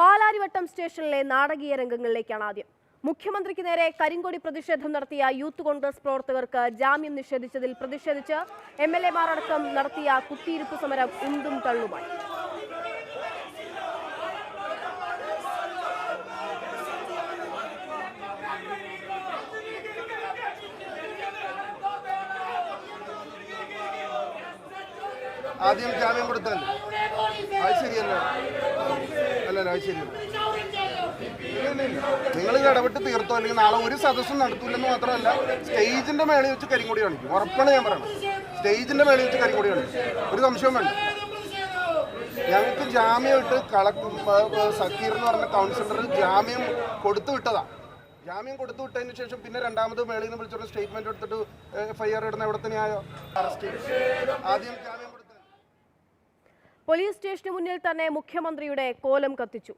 പാലാരിവട്ടം സ്റ്റേഷനിലെ നാടകീയ രംഗങ്ങളിലേക്കാണ് ആദ്യം. മുഖ്യമന്ത്രിക്ക് നേരെ കരിങ്കൊടി പ്രതിഷേധം നടത്തിയ യൂത്ത് കോൺഗ്രസ് പ്രവർത്തകർക്ക് ജാമ്യം നിഷേധിച്ചതിൽ പ്രതിഷേധിച്ച് എം എൽ എമാർ അടക്കം നടത്തിയ കുത്തിയിരുപ്പ് സമരം ഉന്തും തള്ളുമായി. ആദ്യം ജാമ്യം കൊടുത്താൽ അത് ശരിയല്ല? അല്ലല്ല ആവശ്യമില്ല നിങ്ങൾ ഇത് ഇടപെട്ട് തീർത്തോ? അല്ലെങ്കിൽ നാളെ ഒരു സദസ്സും നടത്തൂലെന്ന് മാത്രമല്ല സ്റ്റേജിന്റെ മേളിൽ വെച്ച് കരിങ്കൊടി കാണിക്കും. ഉറപ്പാണ് ഞാൻ പറയണം സ്റ്റേജിന്റെ മേളിൽ വെച്ച് കരിങ്കൊടി കാണിക്കും. ഒരു സംശയവും വേണ്ട. ഞങ്ങൾക്ക് ജാമ്യം ഇട്ട് സക്കീർ എന്ന് പറഞ്ഞ കൗൺസിലർ ജാമ്യം കൊടുത്തു വിട്ടതാ. ജാമ്യം കൊടുത്തു വിട്ടതിന് ശേഷം പിന്നെ രണ്ടാമത് മേളിൽ നിന്ന് വിളിച്ചോണ്ട് സ്റ്റേറ്റ്മെന്റ് എടുത്തിട്ട് എഫ്ഐആർ ഇടുന്ന എവിടെ തന്നെയായോ അറസ്റ്റ് ആദ്യം ജാമ്യം പോലീസ് സ്റ്റേഷന് മുന്നിൽ തന്നെ മുഖ്യമന്ത്രിയുടെ കോലം കത്തിച്ചു.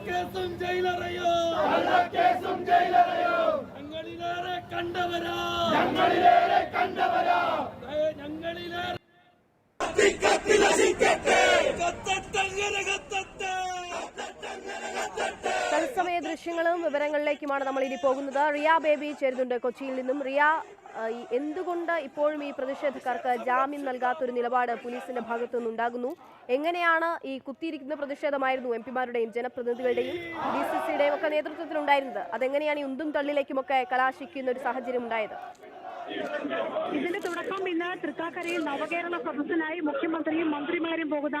കള്ളക്കേസും ജയിലറയോ. കള്ളക്കേസും ജയിലറയോ. ഞങ്ങളിലേറെ കണ്ടവരാ. ഞങ്ങളിലേറെ കണ്ടവരാ. ഞങ്ങളിലേറെ തത്സമയ ദൃശ്യങ്ങളും വിവരങ്ങളിലേക്കുമാണ് നമ്മൾ ഇനി പോകുന്നത്. റിയ ബേബി ചേരുന്നുണ്ട് കൊച്ചിയിൽ നിന്നും. റിയ എന്തുകൊണ്ട് ഇപ്പോഴും ഈ പ്രതിഷേധക്കാർക്ക് ജാമ്യം നൽകാത്തൊരു നിലപാട് പോലീസിന്റെ ഭാഗത്തു നിന്നുണ്ടാകുന്നു എങ്ങനെയാണ് ഈ കുത്തിയിരിക്കുന്ന പ്രതിഷേധമായിരുന്നു എം പിമാരുടെയും ജനപ്രതിനിധികളുടെയും ഡി സി സിയുടെയും ഒക്കെ നേതൃത്വത്തിലുണ്ടായിരുന്നത്? അതെങ്ങനെയാണ് ഈ ഉന്തും തള്ളിലേക്കുമൊക്കെ കലാശിക്കുന്ന ഒരു സാഹചര്യം ഉണ്ടായത്? ഇതിന്റെ തുടക്കം ഇന്ന് തൃക്കാക്കരയിൽ നവകേരള സദസ്സിനായി മുഖ്യമന്ത്രിയും മന്ത്രിമാരും പോകുന്ന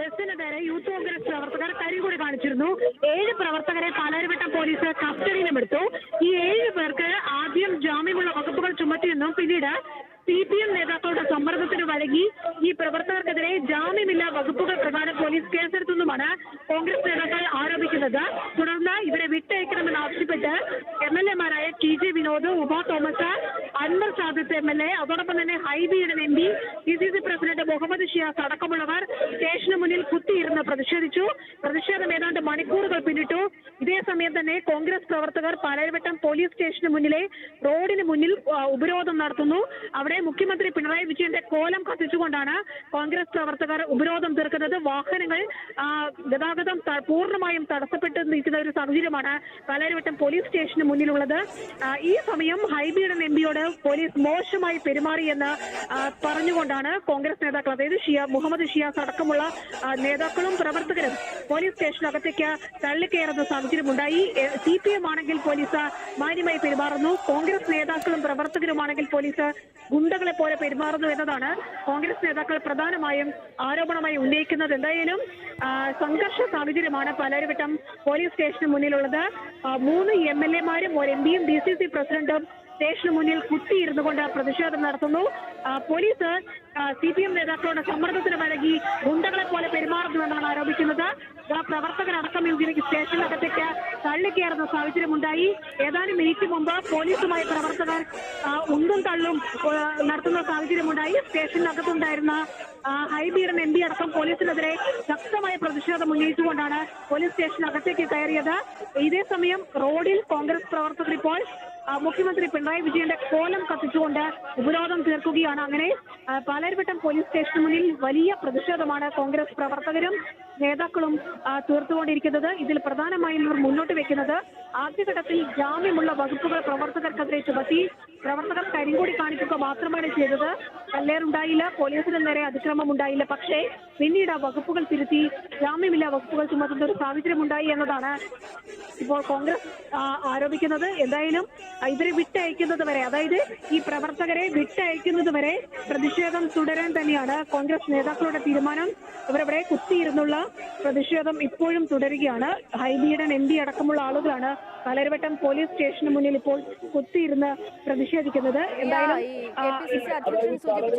ബസ്സിന് നേരെ യൂത്ത് കോൺഗ്രസ് പ്രവർത്തകർ കരികൂടി കാണിച്ചിരുന്നു. ഏഴ് പ്രവർത്തകരെ പാലാരിവട്ടം പോലീസ് കസ്റ്റഡിയിലും എടുത്തു. ഈ ഏഴ് പേർക്ക് ആദ്യം ജാമ്യമുള്ള വകുപ്പുകൾ ചുമത്തിയെന്നും പിന്നീട് സി പി എം നേതാക്കളുടെ സമ്മർദ്ദത്തിന് വഴങ്ങി ഈ പ്രവർത്തകർക്കെതിരെ ജാമ്യമില്ലാ വകുപ്പുകൾ പ്രകാരം പോലീസ് കേസെടുത്തെന്നുമാണ് കോൺഗ്രസ് നേതാക്കൾ ആരോപിക്കുന്നത്. തുടർന്ന് ഇവരെ വിട്ടയക്കണമെന്ന് ആവശ്യപ്പെട്ട് M L എമാരായ T J Vinod Uma Thomas Anwar Sadath M L A അതോടൊപ്പം തന്നെ ഹൈബിയുടെ M P D C C president Muhammad Shiyas അടക്കമുള്ളവർ സ്റ്റേഷന് മുന്നിൽ കുത്തിയിരുന്ന് പ്രതിഷേധിച്ചു. പ്രതിഷേധം ഏതാണ്ട് മണിക്കൂറുകൾ പിന്നിട്ടു. ഇതേ സമയം തന്നെ കോൺഗ്രസ് പ്രവർത്തകർ പാലാരിവട്ടം പോലീസ് സ്റ്റേഷന് മുന്നിലെ റോഡിന് മുന്നിൽ ഉപരോധം നടത്തുന്നു. അവിടെ മുഖ്യമന്ത്രി പിണറായി വിജയന്റെ കോലം കത്തിച്ചുകൊണ്ടാണ് കോൺഗ്രസ് പ്രവർത്തകർ ഉപരോധം തീർക്കുന്നത്. വാഹനങ്ങൾ ഗതാഗതം പൂർണമായും തടസ്സപ്പെട്ട് നിൽക്കുന്ന ഒരു സാഹചര്യമാണ് പാലാരിവട്ടം പോലീസ് സ്റ്റേഷന് മുന്നിലുള്ളത്. ഈ സമയം ഹൈബിയുടെ എം പിയോട് പോലീസ് മോശമായി പെരുമാറിയെന്ന് പറഞ്ഞുകൊണ്ടാണ് കോൺഗ്രസ് നേതാക്കൾ അതായത് ഷിയ മുഹമ്മദ് ഷിയാസ് അടക്കമുള്ള നേതാക്കളും പ്രവർത്തകരും പോലീസ് സ്റ്റേഷനകത്തേക്ക് തള്ളിക്കയറുന്ന സാഹചര്യമുണ്ടായി. സി പി എം ആണെങ്കിൽ പോലീസ് മാന്യമായി പെരുമാറുന്നു. കോൺഗ്രസ് നേതാക്കളും പ്രവർത്തകരുമാണെങ്കിൽ പോലീസ് ഗുണ്ടകളെ പോലെ പെരുമാറുന്നു എന്നതാണ് കോൺഗ്രസ് നേതാക്കൾ പ്രധാനമായും ആരോപണമായി ഉന്നയിക്കുന്നത്. എന്തായാലും സംഘർഷ സാഹചര്യമാണ് പലരുവട്ടം പോലീസ് സ്റ്റേഷന് മുന്നിലുള്ളത്. മൂന്ന് എം എൽ എമാരും ഒരു എം പിയും ഡി സി സി പ്രസിഡന്റും സ്റ്റേഷന് മുന്നിൽ കുത്തിയിരുന്നു കൊണ്ട് പ്രതിഷേധം നടത്തുന്നു. പോലീസ് സി പി എം നേതാക്കളുടെ സമ്മർദ്ദത്തിന് വഴങ്ങി ഗുണ്ടകളെ പോലെ പെരുമാറുന്നുവെന്നാണ് ആരോപിക്കുന്നത്. പ്രവർത്തകരടക്കം ഇതിലേക്ക് സ്റ്റേഷനകത്തേക്ക് തള്ളിക്കയറുന്ന സാഹചര്യമുണ്ടായി. ഏതാനും മിനിറ്റ് മുമ്പ് പോലീസുമായി പ്രവർത്തകർ ഉന്തും തള്ളും നടത്തുന്ന സാഹചര്യമുണ്ടായി. സ്റ്റേഷനകത്തുണ്ടായിരുന്ന ഹൈബീഡൻ എം പി അടക്കം പോലീസിനെതിരെ ശക്തമായ പ്രതിഷേധം ഉന്നയിച്ചുകൊണ്ടാണ് പോലീസ് സ്റ്റേഷനകത്തേക്ക് കയറിയത്. ഇതേസമയം റോഡിൽ കോൺഗ്രസ് പ്രവർത്തകർ ഇപ്പോൾ മുഖ്യമന്ത്രി പിണറായി വിജയന്റെ കോലം കത്തിച്ചുകൊണ്ട് ഉപരോധം തീർക്കുകയാണ്. അങ്ങനെ പാലാരിവട്ടം പോലീസ് സ്റ്റേഷന് മുന്നിൽ വലിയ പ്രതിഷേധമാണ് കോൺഗ്രസ് പ്രവർത്തകരും നേതാക്കളും തീർത്തുകൊണ്ടിരിക്കുന്നത്. ഇതിൽ പ്രധാനമായും ഇവർ മുന്നോട്ട് വെക്കുന്നത് ആദ്യഘട്ടത്തിൽ ജാമ്യമുള്ള വകുപ്പുകൾ പ്രവർത്തകർക്കെതിരെ ചുമത്തി പ്രവർത്തകർ കരിങ്കൊടി കാണിക്കുക മാത്രമാണ് ചെയ്തത്. കല്ലേറുണ്ടായില്ല പോലീസിന് നേരെ അതിക്രമം ഉണ്ടായില്ല പക്ഷേ പിന്നീട് ആ വകുപ്പുകൾ തിരുത്തി ജാമ്യമില്ലാ വകുപ്പുകൾ ചുമത്തുന്ന ഒരു സാഹചര്യമുണ്ടായി എന്നതാണ് ഇപ്പോൾ കോൺഗ്രസ് ആരോപിക്കുന്നത്. എന്തായാലും ഇവരെ വിട്ടയക്കുന്നത് വരെ അതായത് ഈ പ്രവർത്തകരെ വിട്ടയക്കുന്നത് വരെ പ്രതിഷേധം തുടരാൻ തന്നെയാണ് കോൺഗ്രസ് നേതാക്കളുടെ തീരുമാനം. ഇവരവിടെ കുത്തിയിരുന്നുള്ള പ്രതിഷേധം ഇപ്പോഴും തുടരുകയാണ്. ഹൈബിയുടെ എം പി അടക്കമുള്ള ആളുകളാണ് പലരുവട്ടം പോലീസ് സ്റ്റേഷന് മുന്നിൽ ഇപ്പോൾ കുത്തിയിരുന്ന് പ്രതിഷേധിക്കുന്നത്. എന്തായാലും